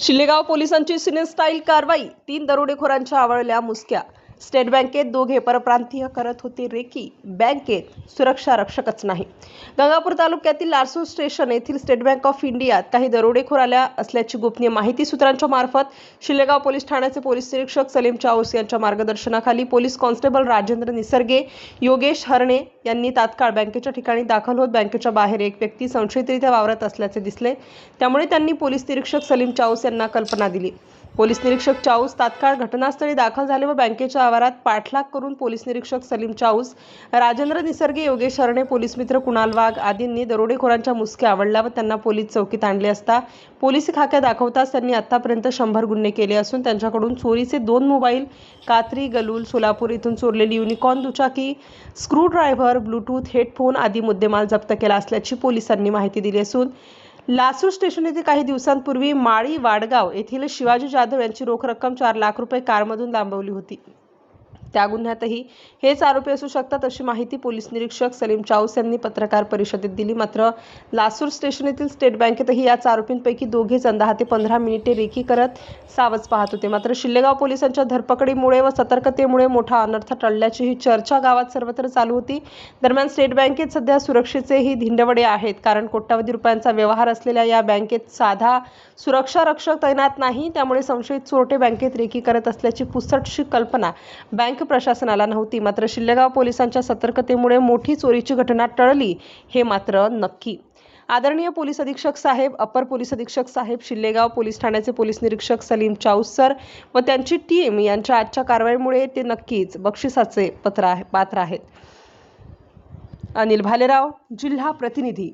शिल्लेगाव पोलिसांची सिनेस्टाईल कारवाई. तीन दरोडेखोरांच्या आवळल्या मुसक्या स्टेट बँकेत दोघे परप्रांतीय करत होते रेकी. बँकेत सुरक्षा रक्षकच नाही. गंगापूर तालुक्यातील लारसूर स्टेशन येथील स्टेट बँक ऑफ इंडियात काही दरोडेखोर आल्या असल्याची गोपनीय माहिती सूत्रांच्या मार्फत शिलेगाव पोलीस ठाण्याचे पोलीस निरीक्षक सलीम चाऊस यांच्या मार्गदर्शनाखाली पोलीस कॉन्स्टेबल राजेंद्र निसर्गे योगेश हरणे यांनी तात्काळ बँकेच्या ठिकाणी दाखल होत बँकेच्या बाहेर एक व्यक्ती संशयितरित्या वावरत असल्याचे दिसले. त्यामुळे त्यांनी पोलीस निरीक्षक सलीम चाऊस यांना कल्पना दिली. पोलीस निरीक्षक चाऊस तात्काळ घटनास्थळी दाखल झाले व बँकेच्या आवारात पाठलाग करून पोलीस निरीक्षक सलीम चाऊस राजेंद्र निसर्गे योगेश हरणे पोलीस मित्र कुणाल वाघ आदींनी दरोडेखोरांच्या मुसक्या आवडल्या व त्यांना पोलीस चौकीत आणले असता पोलीस खाक्या दाखवताच त्यांनी आतापर्यंत शंभर गुन्हे केले असून त्यांच्याकडून चोरीचे दोन मोबाईल कात्री गलूल सोलापूर इथून चोरलेली युनिकॉर्न दुचाकी स्क्रू ड्रायव्हर ब्लूटूथ हेडफोन आदी मुद्देमाल जप्त केला असल्याची पोलिसांनी माहिती दिली असून लासूर स्टेशन येथे काही दिवसांपूर्वी माळी वाडगाव येथील शिवाजी जाधव यांची रोख रक्कम चार लाख रुपये कारमधून लांबवली होती. त्या गुन्ह्यातही हेच आरोपी असू शकतात अशी माहिती पोलीस निरीक्षक सलीम चाऊस यांनी पत्रकार परिषदेत दिली. मात्र लासूर स्टेशन येथील स्टेट बँकेतही याच आरोपींपैकी दोघे जण दहा ते पंधरा मिनिटे रेकी करत सावज पाहत होते. मात्र शिल्लेगाव पोलिसांच्या धरपकडीमुळे व सतर्कतेमुळे मोठा अनर्थ टळल्याची ही चर्चा गावात सर्वत्र चालू होती. दरम्यान स्टेट बँकेत सध्या सुरक्षेचेही धिंडवडे आहेत. कारण कोट्यावधी रुपयांचा व्यवहार असलेल्या या बँकेत साधा सुरक्षा रक्षक तैनात नाही. त्यामुळे संशयित चोरटे बँकेत रेकी करत असल्याची पुसटशी कल्पना बँक प्रशासनाला नव्हती मात्र शिल्लेगाव पोलिसांच्या सतर्कतेमुळे मोठी चोरीची घटना टळली हे मात्र नक्की. आदरणीय पोलीस अधीक्षक साहेब अपर पोलीस अधीक्षक साहेब शिल्लेगाव पोलीस ठाण्याचे पोलीस निरीक्षक सलीम चाऊस सर व त्यांची टीम यांच्या आजच्या कारवाईमुळे ते नक्कीच बक्षिसाचे पत्र आहे पात्र आहेत. अनिल भालेराव जिल्हा प्रतिनिधी.